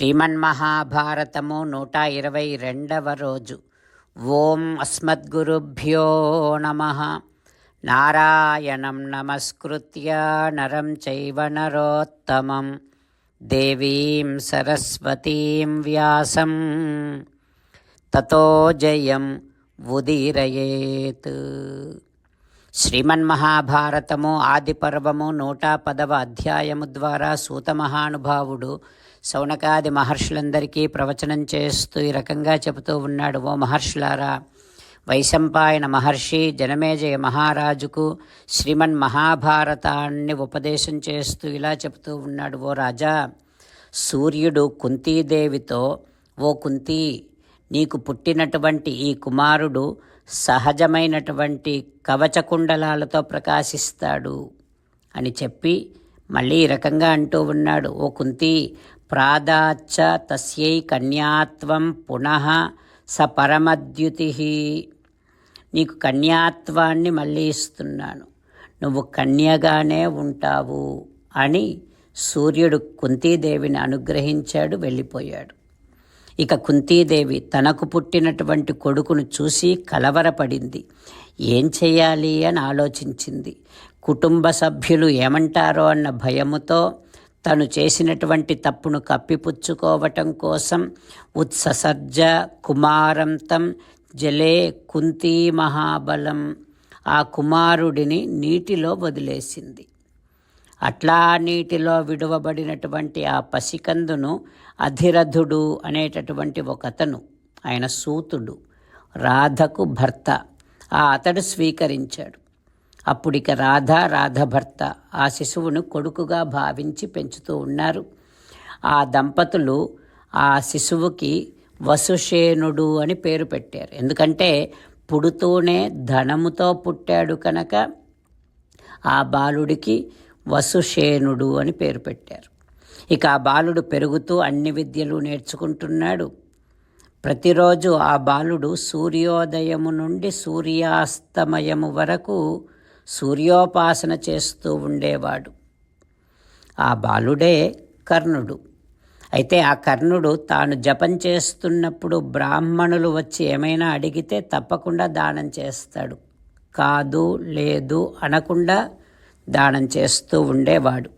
శ్రీమన్మహాభారతము నూట ఇరవై రెండవ రోజు. ఓం అస్మద్గురుభ్యో నమ. నారాయణం నమస్కృత్య నరం చైవ నరోత్తమం. దేవీం సరస్వతీం వ్యాసం. తతో జయం ఉదీరయేత్. శ్రీమన్మహాభారతము ఆదిపర్వము నూట పదవ అధ్యాయము ద్వారా సూతమహానుభావుడు శౌనకాది మహర్షులందరికీ ప్రవచనం చేస్తూ ఈ రకంగా చెబుతూ ఉన్నాడు ఓ మహర్షులారా వైశంపాయన మహర్షి జనమేజయ మహారాజుకు శ్రీమన్ మహాభారతాన్ని ఉపదేశం చేస్తూ ఇలా చెబుతూ ఉన్నాడు ఓ రాజా సూర్యుడు కుంతీదేవితో ఓ కుంతి నీకు పుట్టినటువంటి ఈ కుమారుడు సహజమైనటువంటి కవచకుండలాలతో ప్రకాశిస్తాడు అని చెప్పి మళ్ళీ ఈ రకంగా అంటూ ఉన్నాడు ఓ కుంతి ప్రాదాచ్చ తస్యై కన్యాత్వం పునః స పరమద్యుతి. నీకు కన్యాత్వాన్ని మళ్ళీ ఇస్తున్నాను. నువ్వు కన్యగానే ఉంటావు అని సూర్యుడు కుంతీదేవిని అనుగ్రహించాడు వెళ్ళిపోయాడు. ఇక కుంతీదేవి తనకు పుట్టినటువంటి కొడుకును చూసి కలవరపడింది. ఏం చేయాలి అని ఆలోచించింది. కుటుంబ సభ్యులు ఏమంటారో అన్న భయముతో తను చేసినటువంటి తప్పును కప్పిపుచ్చుకోవటం కోసం ఉత్ససర్జ కుమారంతం జలే కుంతీ మహాబలం. ఆ కుమారుడిని నీటిలో వదిలేసింది. అట్లా నీటిలో విడువబడినటువంటి ఆ పసికందును అధిరథుడు అనేటటువంటి ఒకతను ఆయన సూతుడు రాధకు భర్త ఆ అతడు స్వీకరించాడు. అప్పుడిక రాధ రాధ భర్త ఆ శిశువును కొడుకుగా భావించి పెంచుతూ ఉన్నారు. ఆ దంపతులు ఆ శిశువుకి వసుషేనుడు అని పేరు పెట్టారు. ఎందుకంటే పుడుతూనే ధనముతో పుట్టాడు కనుక ఆ బాలుడికి వసుషేనుడు అని పేరు పెట్టారు. ఇక ఆ బాలుడు పెరుగుతూ అన్ని విద్యలు నేర్చుకుంటున్నాడు. ప్రతిరోజు ఆ బాలుడు సూర్యోదయము నుండి సూర్యాస్తమయము వరకు సూర్యోపాసన చేస్తూ ఉండేవాడు. ఆ బాలుడే కర్ణుడు. అయితే ఆ కర్ణుడు తాను జపం చేస్తున్నప్పుడు బ్రాహ్మణులు వచ్చి ఏమైనా అడిగితే తప్పకుండా దానం చేస్తాడు. కాదు లేదు అనకుండా దానం చేస్తూ ఉండేవాడు.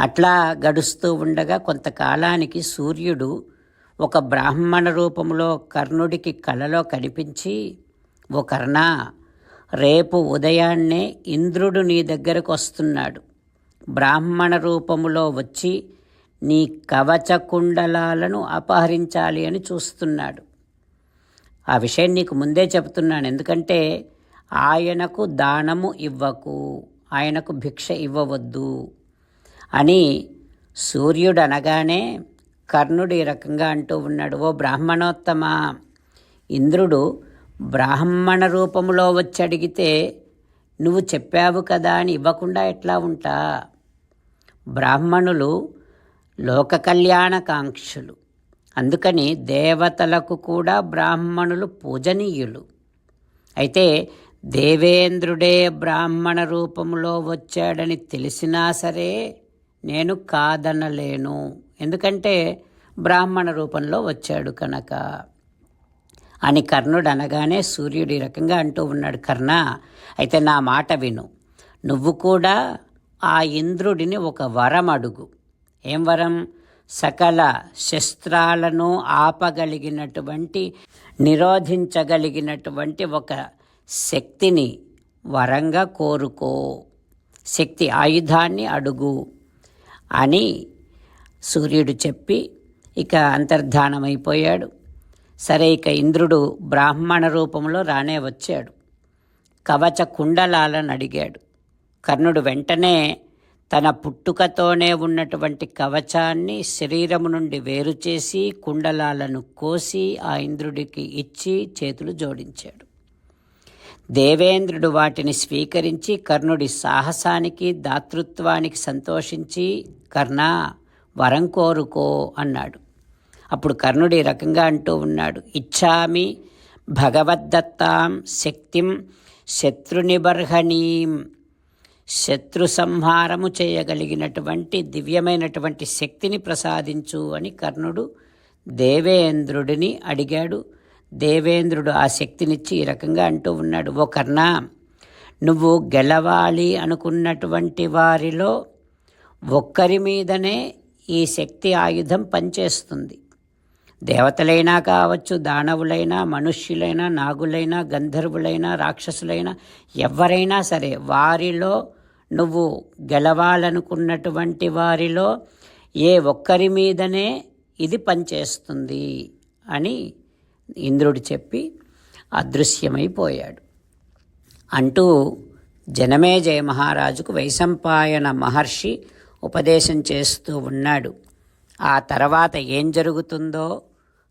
అట్లా గడుస్తూ ఉండగా కొంతకాలానికి సూర్యుడు ఒక బ్రాహ్మణ రూపంలో కర్ణుడికి కలలో కనిపించి ఓ కర్ణ రేపు ఉదయాన్నే ఇంద్రుడు నీ దగ్గరకు వస్తున్నాడు. బ్రాహ్మణ రూపములో వచ్చి నీ కవచ కుండలాలను అపహరించాలి అని చూస్తున్నాడు. ఆ విషయం నీకు ముందే చెప్తున్నాను ఎందుకంటే ఆయనకు దానము ఇవ్వకు ఆయనకు భిక్ష ఇవ్వవద్దు అని సూర్యుడు అనగానే కర్ణుడు ఈ రకంగా అంటూ ఉన్నాడు. ఓ బ్రాహ్మణోత్తమ ఇంద్రుడు బ్రాహ్మణ రూపంలో వచ్చి అడిగితే నువ్వు చెప్పావు కదా అని ఇవ్వకుండా ఎట్లా ఉంటా? బ్రాహ్మణులు లోక కళ్యాణకాంక్షులు. అందుకని దేవతలకు కూడా బ్రాహ్మణులు పూజనీయులు. అయితే దేవేంద్రుడే బ్రాహ్మణ రూపంలో వచ్చాడని తెలిసినా సరే నేను కాదనలేను. ఎందుకంటే బ్రాహ్మణ రూపంలో వచ్చాడు కనుక. అని కర్ణుడు అనగానే సూర్యుడు ఈ రకంగా అంటూ ఉన్నాడు కర్ణ అయితే నా మాట విను. నువ్వు కూడా ఆ ఇంద్రుడిని ఒక వరం అడుగు. ఏం వరం? సకల శస్త్రాలను ఆపగలిగినటువంటి నిరోధించగలిగినటువంటి ఒక శక్తిని వరంగా కోరుకో. శక్తి ఆయుధాన్ని అడుగు అని సూర్యుడు చెప్పి ఇక అంతర్ధానమైపోయాడు. సరే ఇక ఇంద్రుడు బ్రాహ్మణ రూపంలో రానే వచ్చాడు. కవచ కుండలాలను అడిగాడు. కర్ణుడు వెంటనే తన పుట్టుకతోనే ఉన్నటువంటి కవచాన్ని శరీరము నుండి వేరు చేసి కుండలాలను కోసి ఆ ఇంద్రుడికి ఇచ్చి చేతులు జోడించాడు. దేవేంద్రుడు వాటిని స్వీకరించి కర్ణుడి సాహసానికి దాతృత్వానికి సంతోషించి కర్ణ వరం కోరుకో అన్నాడు. అప్పుడు కర్ణుడు ఈ రకంగా అంటూ ఉన్నాడు. ఇచ్చామి భగవద్దత్తాం శక్తిం శత్రునిబర్హణీం. శత్రు సంహారము చేయగలిగినటువంటి దివ్యమైనటువంటి శక్తిని ప్రసాదించు అని కర్ణుడు దేవేంద్రుడిని అడిగాడు. దేవేంద్రుడు ఆ శక్తినిచ్చి ఈ రకంగా అంటూ ఉన్నాడు. ఓ కర్ణ నువ్వు గెలవాలి అనుకున్నటువంటి వారిలో ఒక్కరి మీదనే ఈ శక్తి ఆయుధం పనిచేస్తుంది. దేవతలైనా కావచ్చు దానవులైనా మనుష్యులైనా నాగులైనా గంధర్వులైనా రాక్షసులైనా ఎవరైనా సరే వారిలో నువ్వు గెలవాలనుకున్నటువంటి వారిలో ఏ ఒక్కరి మీదనే ఇది పనిచేస్తుంది అని ఇంద్రుడు చెప్పి అదృశ్యమైపోయాడు. అంటూ జనమేజయ మహారాజుకు వైశంపాయన మహర్షి ఉపదేశం చేస్తూ ఉన్నాడు. ఆ తర్వాత ఏం జరుగుతుందో